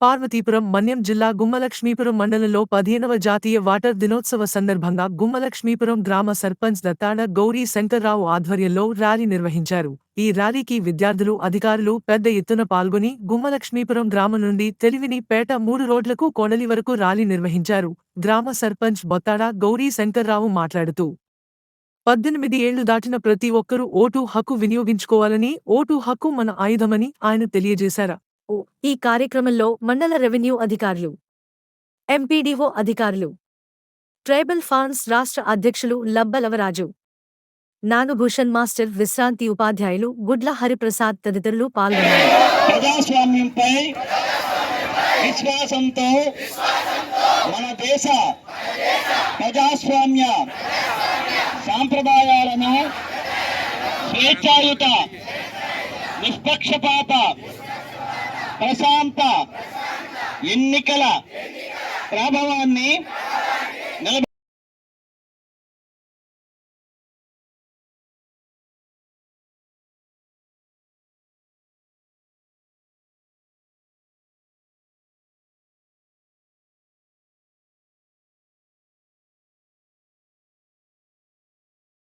పార్వతీపురం మన్యం జిల్లా గుమ్మలక్ష్మీపురం మండలంలో పదిహేనవ జాతీయ వాటర్ దినోత్సవ సందర్భంగా గుమ్మలక్ష్మీపురం గ్రామ సర్పంచ్ దత్తాడ గౌరీ శంకర్రావు ఆధ్వర్యంలో ర్యాలీ నిర్వహించారు. ఈ ర్యాలీకి విద్యార్థులు అధికారులు పెద్ద ఎత్తున పాల్గొని గుమ్మలక్ష్మీపురం గ్రామం నుండి తెలివిని పేట మూడు రోడ్లకు కొడలి వరకు ర్యాలీ నిర్వహించారు. గ్రామ సర్పంచ్ బొత్తాడ గౌరీ శంకర్రావు మాట్లాడుతూ పద్దెనిమిది ఏళ్ళు దాటిన ప్రతి ఒక్కరూ ఓటు హక్కు వినియోగించుకోవాలని ఓటు హక్కు మన ఆయుధమని ఆయన తెలియజేశారు. ఈ కార్యక్రమంలో మండల రెవెన్యూ అధికారులు ఎంపీడీఓ అధికారులు ట్రైబల్ ఫార్మ్స్ రాష్ట్ర అధ్యక్షులు లబ్బలవరాజు నాగభూషణ్ మాస్టర్ విశ్రాంతి ఉపాధ్యాయులు గుడ్ల హరిప్రసాద్ తదితరులు పాల్గొన్నారు. ప్రజాస్వామ్యంపై విశ్వాసంతో మన దేశ ప్రజాస్వామ్య సాంప్రదాయాలను స్వేచ్ఛాయుత నిష్పక్షపాత ప్రశాంత ఎన్నికల ప్రభావాన్ని నిలబె